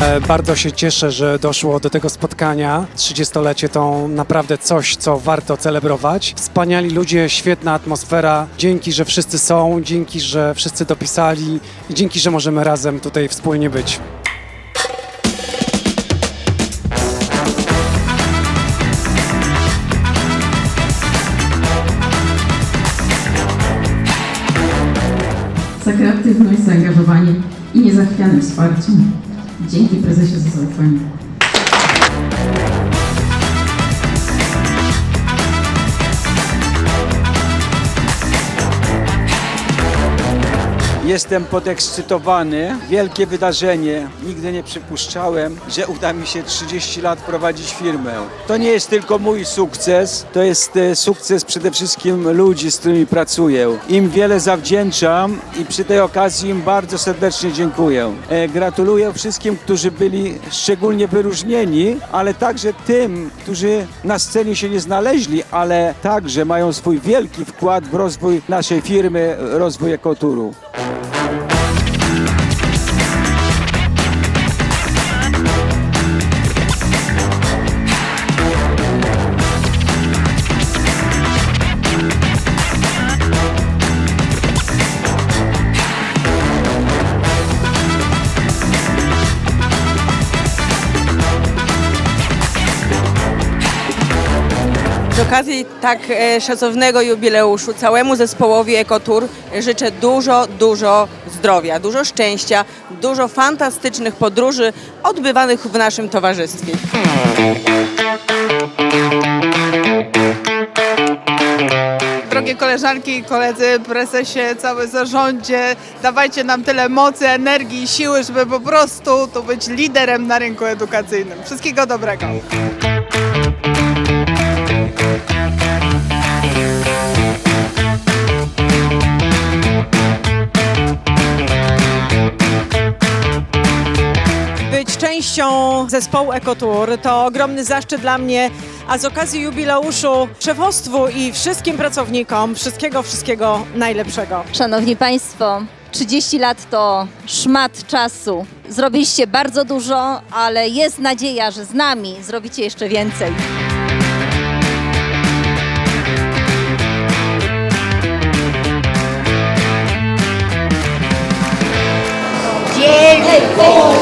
E, Bardzo się cieszę, że doszło do tego spotkania. 30-lecie to naprawdę coś, co warto celebrować. Wspaniali ludzie, świetna atmosfera. Dzięki, że wszyscy są, dzięki, że wszyscy dopisali i dzięki, że możemy razem tutaj wspólnie być. za kreatywność, zaangażowanie i niezachwiane wsparcie. Dzięki prezesie za zaufanie. Jestem podekscytowany. Wielkie wydarzenie. Nigdy nie przypuszczałem, że uda mi się 30 lat prowadzić firmę. To nie jest tylko mój sukces, to jest e, sukces przede wszystkim ludzi, z którymi pracuję. Im wiele zawdzięczam i przy tej okazji im bardzo serdecznie dziękuję. E, Gratuluję wszystkim, którzy byli szczególnie wyróżnieni, ale także tym, którzy na scenie się nie znaleźli, ale także mają swój wielki wkład w rozwój naszej firmy, rozwój ekoturu. Thank you. Z okazji tak e, szacownego jubileuszu całemu zespołowi Ekotur życzę dużo, dużo zdrowia, dużo szczęścia, dużo fantastycznych podróży odbywanych w naszym towarzystwie. Drogie koleżanki i koledzy, prezesie, cały zarządzie, dawajcie nam tyle mocy, energii i siły, żeby po prostu tu być liderem na rynku edukacyjnym. Wszystkiego dobrego. Częścią zespołu Ekotur. To ogromny zaszczyt dla mnie, a z okazji jubileuszu szefostwu i wszystkim pracownikom wszystkiego, wszystkiego najlepszego. Szanowni Państwo, 30 lat to szmat czasu. Zrobiliście bardzo dużo, ale jest nadzieja, że z nami zrobicie jeszcze więcej. Dziękuję